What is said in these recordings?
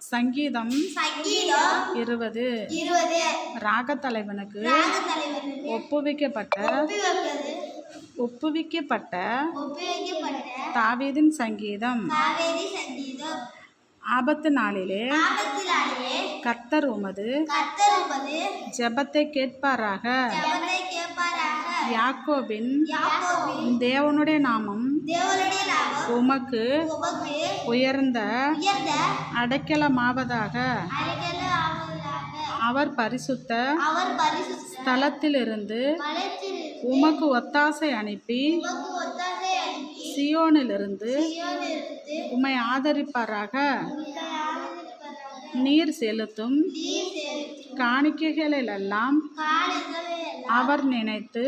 சங்கீதம் இருபது ராகத்தலைவனுக்கு ராக தலைவனுக்கு ஒப்புவிக்கப்பட்ட ஒப்புவிக்கப்பட்ட தாவீதின் சங்கீதம் ஆபத்து நாளிலே கர்த்தர் உமது ஜெபத்தை கேட்பாராக. யாக்கோபின் தேவனுடைய நாமம் உமக்கு உயர்ந்த அடைக்கலமாவதாக. அவர் பரிசுத்த ஸ்தலத்திலிருந்து உமக்கு ஒத்தாசை அனுப்பி சியோனிலிருந்து உம்மை ஆதரிப்பாராக. நீர் செலுத்தும் காணிக்கைகளிலெல்லாம் எல்லாம் அவர் நினைத்து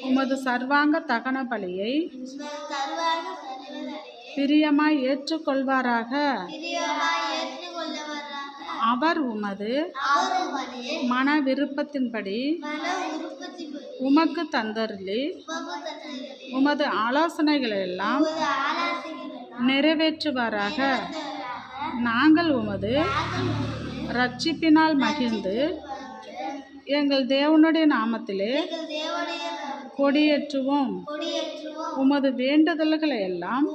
உமது சர்வாங்க தகன பலியை பிரியமாய் ஏற்றுக்கொள்வாராக. அவர் உமது மன விருப்பத்தின்படி உமக்கு தந்தருளி உமது ஆலோசனைகளெல்லாம் நிறைவேற்றுவாராக. நாங்கள் உமது ரட்சிப்பினால் மகிழ்ந்து எங்கள் தேவனுடைய நாமத்திலே கொடியேற்றுவோம். உமது வேண்டுதல்களை எல்லாம்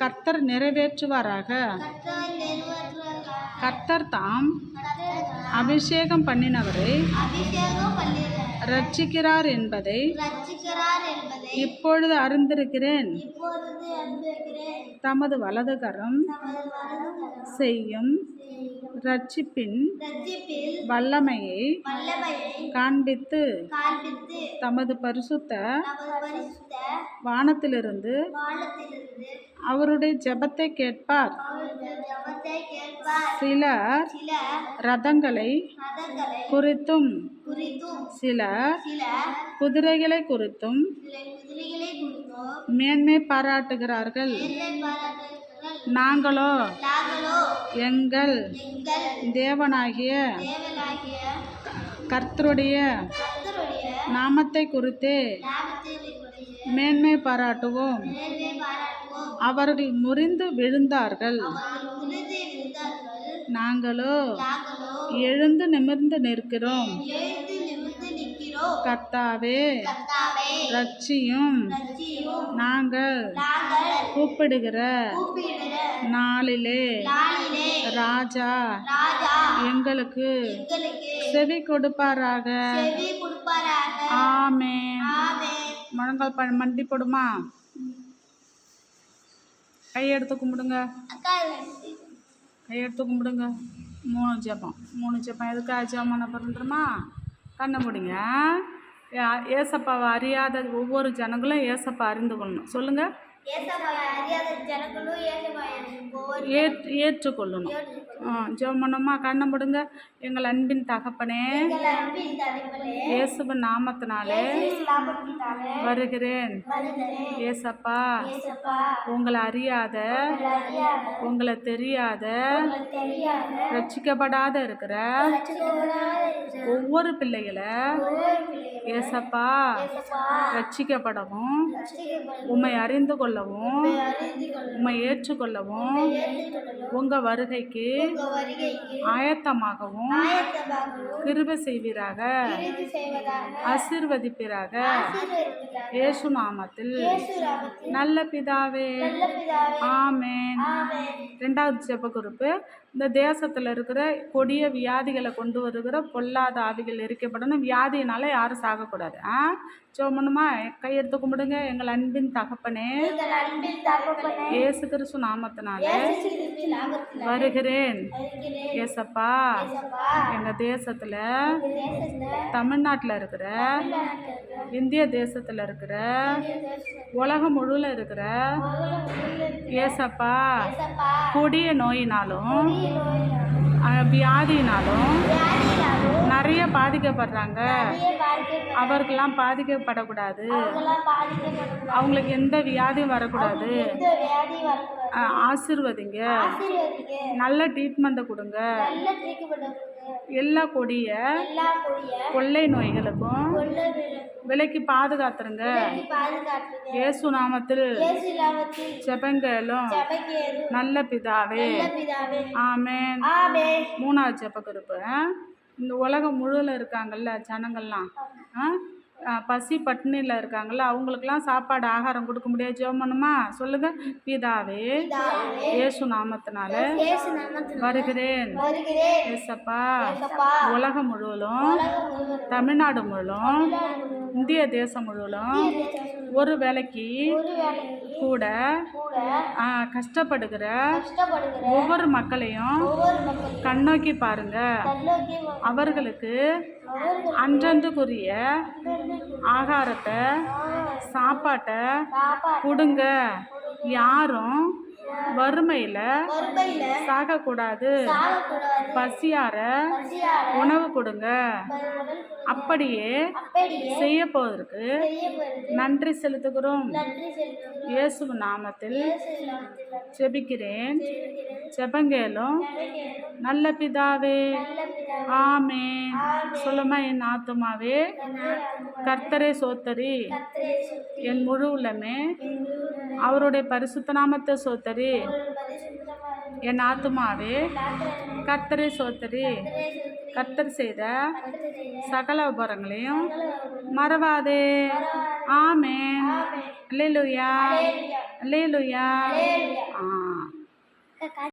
கர்த்தர் நிறைவேற்றுவாராக. கர்த்தர் தாம் அபிஷேகம் பண்ணினவரை ரட்சிக்கிறார் என்பதை இப்பொழுது அறிந்திருக்கிறேன். தமது வலதுகரம் செய்யும் ரட்சிப்பின் வல்லமையை காண்பித்து தமது பரிசுத்த வானத்திலிருந்து அவருடைய கேட்பார் ஜபத்தை கேட்பார். சிலர் சில ரதங்களை குறித்தும் சிலர் சில குதிரைகளை குறித்தும் மேன்மை பாராட்டுகிறார்கள். நாங்களோ எங்கள் தேவனாகிய கர்த்தருடைய நாமத்தை குறித்தே குறித்து மேன்மை பாராட்டுவோம். அவர்கள் முறிந்து விழுந்தார்கள். நாங்களோ எழுந்து நிமிர்ந்து நிற்கிறோம். கர்த்தாவே ரட்சியும் ரட்சியும் நாங்கள் கூப்பிடுகிற நாளிலே ராஜா எங்களுக்கு செவி கொடுப்பாராக. ஆமென். முழங்கால் மண்டி போடுமா? கையெடுத்து கும்பிடுங்க. அக்கா கையெடுத்து கும்பிடுங்க. மூணு ஜெபம். மூணு ஜெபம். எதுக்காக ஜெபம் பண்ண போகிறோமா கண்ணை முடிங்க. ஏசப்பாவை அறியாத ஒவ்வொரு ஜனங்களும் ஏசப்பா அறிந்து கொள்ளணும். சொல்லுங்கள் ஏசப்பாவை அறியாத ஜனங்களும் ஏசப்பாவை ஒவ்வொரு ஏற் ஏற்றுக்கொள்ளணும் ஆ ஜெபம் பண்ணுமா கண்ணை முடிங்க. எங்கள் அன்பின் தகப்பனே இயேசுவின் நாமத்தினாலே வருகிறேன். ஏசப்பா உங்களை அறியாத உங்களை தெரியாத ரட்சிக்கப்படாத இருக்கிற ஒவ்வொரு பிள்ளைகளை ஏசப்பா ரட்சிக்கப்படவும் உம்மை அறிந்து கொள்ளவும் உம்மை ஏற்றுக்கொள்ளவும் உங்கள் வருகைக்கு ஆயத்தமாகவும் கிருபை செய்வீராக ஆசீர்வதிப்பீராக இயேசு நாமத்தில் நல்ல பிதாவே ஆமென். ரெண்டாவது ஜெப குறிப்பு இந்த தேசத்தில் இருக்கிற கொடிய வியாதிகளை கொண்டு வருகிற பொல்லாத ஆவிகள் எரிக்கப்படணும். வியாதியினால யாரும் சாகக்கூடாது ஆ? சோமனுமா கையெடுத்து கும்பிடுங்க. எங்கள் அன்பின் தகப்பனே. இயேசு கிறிஸ்து நாமத்தினாலே வருகிறேன். ஏசப்பா எங்கள் தேசத்தில் தமிழ்நாட்டில் இருக்கிற இந்திய தேசத்தில் இருக்கிற உலகம் முழுல இருக்கிற ஏசப்பா கொடிய நோயினாலும் வியாதியினாலும் நிறைய பாதிக்கப்படுறாங்க. அவர்களெல்லாம் பாதிக்கப்படக்கூடாது. அவங்களுக்கு எந்த வியாதியும் வரக்கூடாது. ஆசீர்வதிங்க. நல்ல ட்ரீட்மெண்ட்டை கொடுங்க. நல்ல ட்ரீட்மெண்ட் கொடுங்க. எல்லா கொடிய கொள்ளை நோய்களுக்கும் விலைக்கு பாதுகாத்துருங்க. இயேசு நாமத்தில் ஜெபக்கேது நல்ல பிதாவே. ஆமென். ஆமே மூணாவது ஜெப குறிப்பு. இந்த உலகம் முழுவில் இருக்காங்கல்ல ஜனங்கள்லாம். பசி பட்டினியில் இருக்காங்கல்ல அவங்களுக்கெல்லாம் சாப்பாடு ஆகாரம் கொடுக்க முடியாது. ஜெபம் பண்ணுமா சொல்லுங்க. பிதாவே இயேசு நாமத்தினால வருகிறேன். ஏசப்பா. உலகம் முழுவதும் தமிழ்நாடு முழுவதும் இந்திய தேசம் முழுவதும் ஒரு வேலைக்கு கூட கஷ்டப்படுகிற ஒவ்வொரு மக்களையும் கண்ணோக்கி பாருங்க. அவர்களுக்கு அவர்கள் அன்றன்றுக்குரிய ஆகாரத்தை சாப்பாட்டை கொடுங்க. யாரும் வறுமையில் சாகக்கூடாது. பசியார உணவு கொடுங்க. அப்படியே செய்ய போவதற்கு நன்றி செலுத்துகிறோம். இயேசு நாமத்தில். ஜெபங்கேலும் ஜெபிக்கிறேன். நல்ல பிதாவே ஆமென். சொல்லுமா என் ஆத்துமாவே கர்த்தரே சோத்தரி என் முழு உள்ளமே அவருடைய பரிசுத்த நாமத்தை சோத்தரி என் ஆத்துமாவே கர்த்தரே சோத்தரி கர்த்தர் செய்த சகல உபரங்களையும் மறவாதே. ஆமென். அல்லேலூயா. அல்லேலூயா. ஆ.